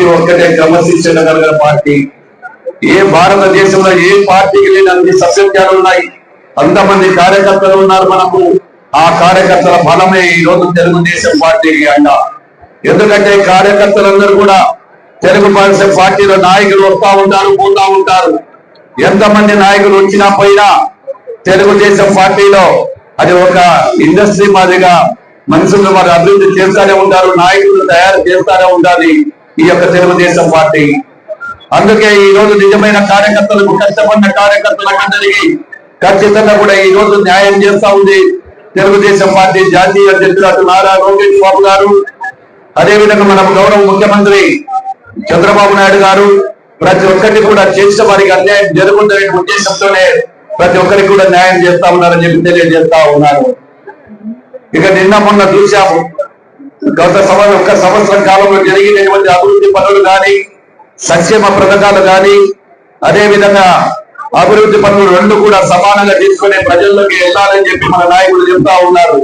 Party ఒక్కటే క్రమశిక్షణ party. ఏ భారతదేశంలో ఏ పార్టీకి లేని అన్ని సస్యత్యాలు ఉన్నాయి? అంతమంది కార్యకర్తలు ఉన్నారు మనకు. ఆ కార్యకర్తల బలమే ఈ రోజు తెలుగుదేశం పార్టీకి అండ. ఎందుకంటే కార్యకర్తలందరూ కూడా తెలుగు పార్టీ పార్టీలో నాయకులు వస్తా ఉంటారు పోతా ఉంటారు. ఎంతమంది నాయకులు వచ్చినా పోయినా తెలుగుదేశం పార్టీలో అది ఒక ఇండస్ట్రీ మాదిరిగా మనుషులు మరి అభివృద్ధి చేస్తానే ఉంటారు నాయకులు తయారు చేస్తానే ఉండాలి. ఈ యొక్క తెలుగుదేశం పార్టీ. అందుకే ఈ రోజు నిజమైన కార్యకర్తలకు కష్టపడిన కార్యకర్తలందరికీ ఖచ్చితంగా కూడా ఈ రోజు న్యాయం చేస్తా ఉంది. తెలుగుదేశం పార్టీ జాతీయ అధ్యక్షుడు అటు నారా లోకేష్ బాబు గారు. అదేవిధంగా మన గౌరవ ముఖ్యమంత్రి చంద్రబాబు నాయుడు గారు. ప్రతి ఒక్కరికి కూడా చేసిన వారికి అన్యాయం జరుగుతుందనే ఉద్దేశంతోనే ప్రతి ఒక్కరికి కూడా న్యాయం చేస్తా ఉన్నారని చెప్పి తెలియజేస్తా ఉన్నారు ఇక నిన్న మొన్న చూశాము. గత సమయం ఒక్క సంవత్సరం కాలంలో జరిగినటువంటి అభివృద్ధి పనులు కానీ సంక్షేమ పథకాలు కానీ అదే విధంగా అభివృద్ధి పనులు రెండు కూడా సమానంగా తీసుకునే ప్రజల్లోకి వెళ్ళాలని చెప్పి మన నాయకులు చెప్తా ఉన్నారు.